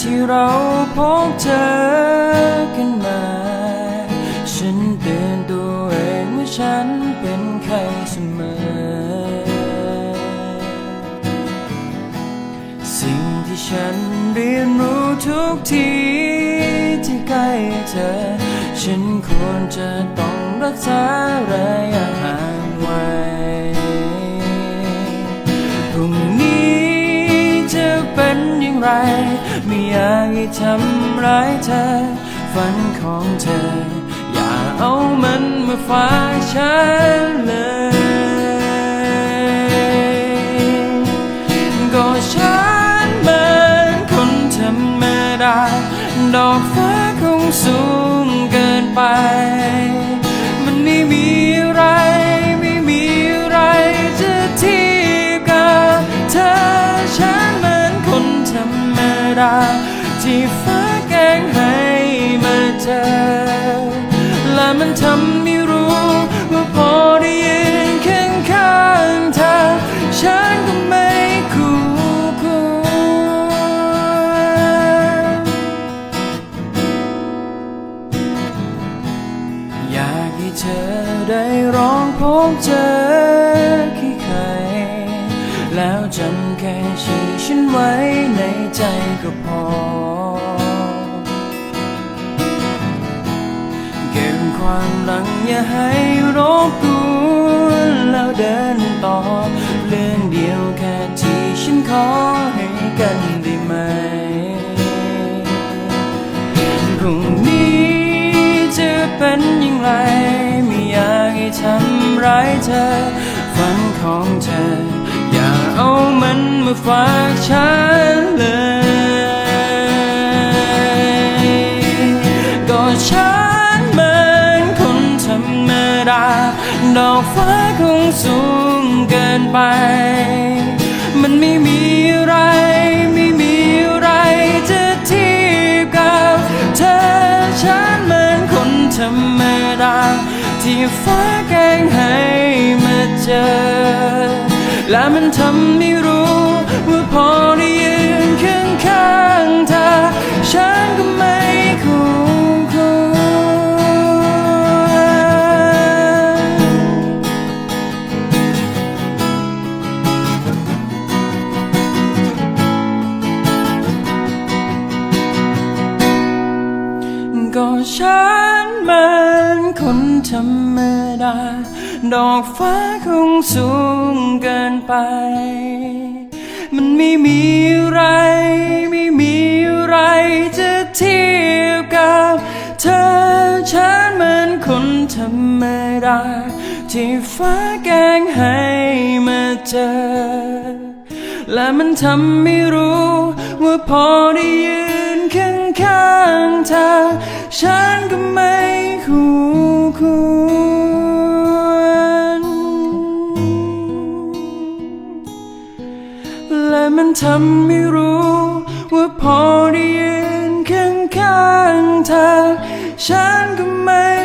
ที่เราพบเจอกันมา ฉันเตือนตัวเองว่าฉันเป็นใครเสมอ สิ่งที่ฉันเรียนรู้ทุกทีที่ใกล้เธอ ฉันควรจะต้องรักษาระยะห่าง อยากทำร้ายเธอ ฝันของเธอ อย่าเอามันมาฝากฉันเลย ก็ฉันเป็นคนธรรมดา ดอกฟ้าคงสูงเกินไป มันไม่มีอะไร ที่ฟ้าแกงให้มาเจอและมันทำให้รู้ว่าพอได้ยืนข้างข้างเธอฉันก็ไม่คู่ควรอยากให้เธอได้ร้องพบเจอใคร แล้วจำแค่ชื่อฉันไว้ในใจก็พอ ลังอย่าให้รบกวนแล้วเดินต่อ เรื่องเดียวแค่ที่ฉันขอให้กันได้ไหมพรุ่งนี้จะเป็นอย่างไร ไม่อยากให้ทำร้ายเธอ ฝันของเธอ อย่าเอามันมาฝากฉันเลย ก็ฉัน ดา ดอกฟ้าคงสูงเกินไป มันไม่มีอะไร ไม่มีอะไรจะเทียบกับเธอฉันเหมือนคนธรรมดา ที่ฟ้าแกงให้มาเจอ และมันทำให้รู้ว่าพอได้ยืนข้างๆเธอฉันก็ไม่ ฉันเหมือนคนธรรมดา ดอกฟ้าคงสูงเกินไป มันไม่มีอะไร ไม่มีอะไรจะเทียบกับเธอ ฉันเหมือนคนธรรมดา ที่ฟ้าแกงให้มาเจอ และมันทำให้รู้ว่าพอได้ยืน ข้างข้างๆเธอ ฉันก็ไม่คู่ควรและมันทำให้รู้ว่าพอได้ยืนข้างข้างๆเธอ ฉันก็ไม่